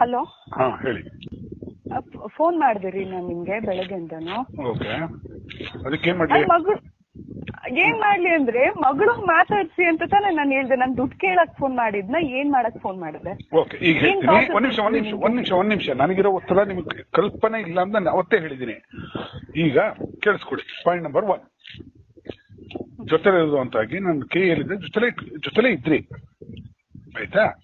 Hello? ಹಾ ಹೇಳಿ. Phone ಮಾಡಿದಿರಿ ನಾನು ನಿಮ್ಗೆ ಬೆಳಗ್ಗೆಯಿಂದನು ಓಕೆ. ಅದಕ್ಕೆ ಏನ್ ಮಾಡ್ಲಿ? ಮಗಳು ಏನ್ ಮಾಡ್ಲಿ ಅಂದ್ರೆ ಮಗಳು ಮಾತಾಡ್ಸಿ ಅಂತ ತಾನೇ ನಾನು ಹೇಳ್ದೆ. ನಾನು ದುಡ್ಡು ಕೇಳಕ್ ಫೋನ್ ಮಾಡಿದ್ನ ಏನ್ ಮಾಡಕ್ ಫೋನ್ ಮಾಡಿದೆ? ಓಕೆ ಈಗ ಹೇಳ್ತೀನಿ. ಒಂದ್ ನಿಮಿಷ ಒಂದ್ ನಿಮಿಷ? ಒಂದ್ ನಿಮಿಷ ಒಂದ್ ನಿಮಿಷ. ನನಗಿರೋ ಒತ್ತಡ ನಿಮ್ಗೆ ಕಲ್ಪನೆ ಇಲ್ಲ ಅಂತ ನಾನು ಅವತ್ತೇ ಹೇಳಿದ್ದೀನಿ. ಈಗ ಕೇಳಿಸ್ಕೊಡಿ. ಪಾಯಿಂಟ್ ನಂಬರ್ ಒನ್ ಅಂತಾಗಿ ನಾನು ಕೈ ಹೇಳಿದ್ರೆ ಜೊತೆಲೆ ಇಟ್- ಜೊತೆಲೆ ಇದ್ರಿ. ಆಯ್ತಾ?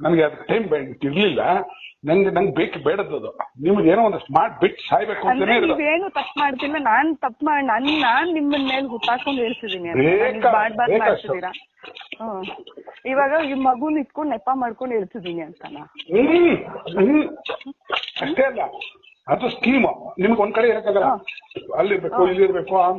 ನನಗೆ ಅದಕ್ಕೆ ಟೈಮ್ ಇರ್ಲಿಲ್ಲ. ನಂಗೆ ನಂಗೆ ಬೇಕು ಬೇಡದ್ದು ನಿಮ್ಗೆ ಏನೋ ಒಂದಷ್ಟು ಮಾಡ್ಬಿಟ್ಟು ಸಾಯ್ಬೇಕು ಅಂತಾನೆ ನೀವೇನು ತಪ್ಪು ಮಾಡ್ತಿಲ್ಲ ನಾನ್ ತಪ್ಪು ಮಾಡಿ ನನ್ ನಾನ್ ನಿಮ್ಮನ್ ಮೇಲೆ ಹುಟ್ಟಾಕೊಂಡು ಇರ್ತಿದೀನಿ ಇವಾಗ ಈ ಮಗುನ್ ಇಟ್ಕೊಂಡು ನೆಪ ಮಾಡ್ಕೊಂಡು ಇರ್ತಿದೀನಿ ಅಂತನಾ? ಅಷ್ಟೇ ಅಲ್ಲ. ಅದು ಸ್ಕೀಮ್ ನಿಮ್ಗೆ ಒಂದ್ ಕಡೆ ಇರಕ್ಕಾಗಲ್ಲ. ಅಲ್ಲಿರ್ಬೇಕು ಇಲ್ಲಿರ್ಬೇಕು ಆ-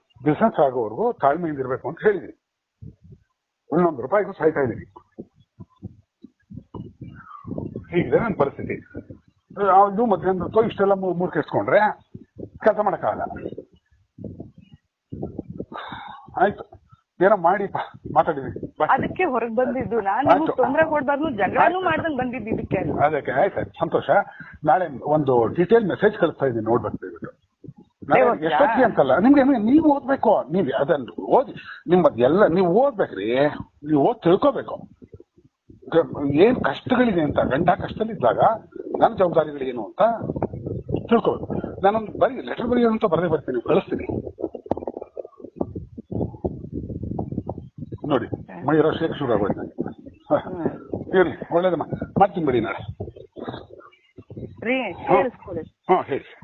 ಬಿಸ್ನೆಸ್ ಆಗೋವರೆಗೂ ತಾಳ್ಮೆಯಿಂದ ಇರಬೇಕು ಅಂತ ಹೇಳಿದ್ರಿ ಒಂದೊಂದು ರೂಪಾಯಿಗೂ ಸಾಯ್ತಾ ಇದ್ದೀನಿ. ಹೀಗಿದೆ ನನ್ನ ಪರಿಸ್ಥಿತಿ. ಅದು ಮಧ್ಯಾಹ್ನ ಇಷ್ಟೆಲ್ಲ ಮೂರ್ ಕೆಡ್ಸ್ಕೊಂಡ್ರೆ ಕೆಲಸ ಮಾಡೋಕ್ಕಾಗಲ್ಲ. ಆಯ್ತು. ಏನೋ ಮಾಡಿ ಮಾತಾಡಿದ್ವಿ. ಅದಕ್ಕೆ ಹೊರಗೆ ಬಂದಿದ್ದು ನಾನು ತೊಂದರೆ ಕೊಡ್ಬಾರ್ದು ಜಗಳನೂ ಮಾಡ್ದಂಗ್ ಬಂದಿದ್ದು ಇದಕ್ಕೆ. ಅದಕ್ಕೆ ಆಯ್ತು ಸಂತೋಷ. ನಾಳೆ ಒಂದು ಡೀಟೇಲ್ ಮೆಸೇಜ್ ಕಳಿಸ್ತಾ ಇದ್ದೀನಿ ನೋಡ್ಬೇಕು ಎಷ್ಟೊತ್ತಿಗೆ ಅಂತಲ್ಲ? ನಿಮ್ಗೆ ಏನು- ನೀವು ಓದ್ಬೇಕು? ನೀವ್ ಅದನ್ನ ಓದಿ ನಿಮ್ಮದ್ ಎಲ್ಲ ನೀವು ಓದ್ಬೇಕ್ರಿ. ನೀವು ಓದ್ ತಿಳ್ಕೋಬೇಕು. ಏನ್ ಕಷ್ಟಗಳಿದೆ ಅಂತ ಗಂಡ ಕಷ್ಟದಲ್ಲಿದ್ದಾಗ ನನ್ನ ಜವಾಬ್ದಾರಿಗಳೇನು ಅಂತ ತಿಳ್ಕೊಬೇಕು. ನಾನೊಂದು ಬರೀ ಲೆಟರ್ ಬರೆಯೋದು ಅಂತ ಬರದೇ ಬರ್ತೀನಿ ಕಳಿಸ್ತೀನಿ. ನೋಡಿ ಮೈರ ಶೇಖ್ ಶುರು ಆಗೋಯ್ತು. ಹೇಳಿ ಇರ್ಲಿ ಒಳ್ಳೇದಮ್ಮ. ಮಾಡ್ತೀನಿ ಬಿಡಿ ನಾಳೆ. ರೀ ಹಾ ಹೇಳಿ.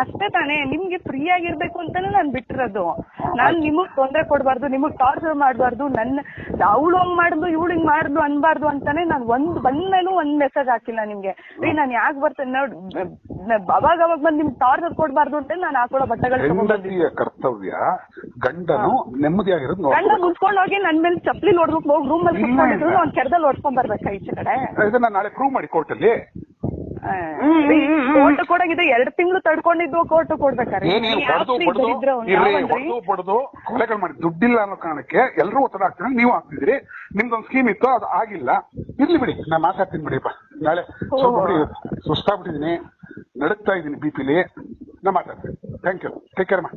ಅಷ್ಟೇ ತಾನೇ ನಿಮ್ಗೆ ಫ್ರೀ ಆಗಿರ್ಬೇಕು ಅಂತಾನೆ ನಾನ್ ಬಿಟ್ಟಿರೋದು. ನಾನ್ ನಿಮಗ್ ತೊಂದ್ರೆ ಕೊಡ್ಬಾರ್ದು ನಿಮಗ್ ಟಾರ್ಚರ್ ಮಾಡ್ಬಾರ್ದು ನನ್ನ ಅವಳು ಹಂಗ್ ಮಾಡ್ದು ಇವಳು ಹಿಂಗ್ ಮಾಡ್ದು ಅನ್ಬಾರ್ದು ಅಂತಾನೆ ನಾನ್ ಒಂದ್ ಬಂದ್ಮೇಲೂ ಒಂದ್ ಮೆಸೇಜ್ ಹಾಕಿಲ್ಲ ನಿಮ್ಗೆ. ರೀ ನಾನ್ ಯಾಕೆ ಬರ್ತೇನೆ ನೋಡ್ ಅವಾಗ ಅವಾಗ ಬಂದ್ ನಿಮ್ಗೆ ಟಾರ್ಚರ್ ಕೊಡ್ಬಾರ್ದು ಅಂತ ನಾನು ಹಾಕೊಳ್ಳೋ ಬಟ್ಟೆಗಳು ಕರ್ತವ್ಯ ಗಂಡನು ನೆಮ್ಮದಿಯಾಗಿರೋದು ಗಂಡ ನೋಡ್ಬೇಕು ಹೋಗಿ ನನ್ ಮೇಲೆ ಚಪ್ಲಿ ನೋಡ್ಬೇಕು ಹೋಗಿ ರೂಮ್ ಅಲ್ಲಿ ಕುತ್ಕೊಂಡಿದ್ರು. ಅವ್ನ್ ಕೆರದಲ್ಲಿ ಹೊಡ್ಕೊಂಡ್ ಬರ್ಬೇಕಾ ಈಚೆ ಕಡೆ. ಇದನ್ನ ನಾಳೆ ಪ್ರೂವ್ ಮಾಡಿ ಕೋರ್ಟಲ್ಲಿ ಕೋರ್ಟ್ ಕೊಡಂಗಿದ್ರೆ ಎರಡ್ ತಿಂಗಳು ತಡ್ಕೊಂಡಿದ್ದು ಕೋರ್ಟ್ ಕೊಡ್ಬೇಕಾರೆ. ಹೊಡೆದು ಕೊಲೆಗಳು ಮಾಡಿ. ದುಡ್ಡಿಲ್ಲ ಅನ್ನೋ ಕಾರಣಕ್ಕೆ ಎಲ್ಲರೂ ಒತ್ತಡ ಹಾಕ್ತಾರೆ ನೀವು ಹಾಕ್ತಿದ್ರಿ ನಿಮ್ದೊಂದು ಸ್ಕೀಮ್ ಇತ್ತು ಅದು ಆಗಿಲ್ಲ. ಇರ್ಲಿ ಬಿಡಿ. ನಾನು ಮಾತಾಡ್ತೀನಿ ಬಿಡಿಪ್ಪ ನಾಳೆ ಸ್ವಲ್ಪ ಬಿಡಿ. ಸುಸ್ತಾಗ್ಬಿಟ್ಟಿದೀನಿ ನಡುಕ್ತಾ ಇದ್ದೀನಿ ಬಿ ಪಿಲಿ ನಾ ಮಾತಾಡ್ತೀನಿ. ಥ್ಯಾಂಕ್ ಯು ಟೇಕ್ ಕೇರ್ ಮಾ.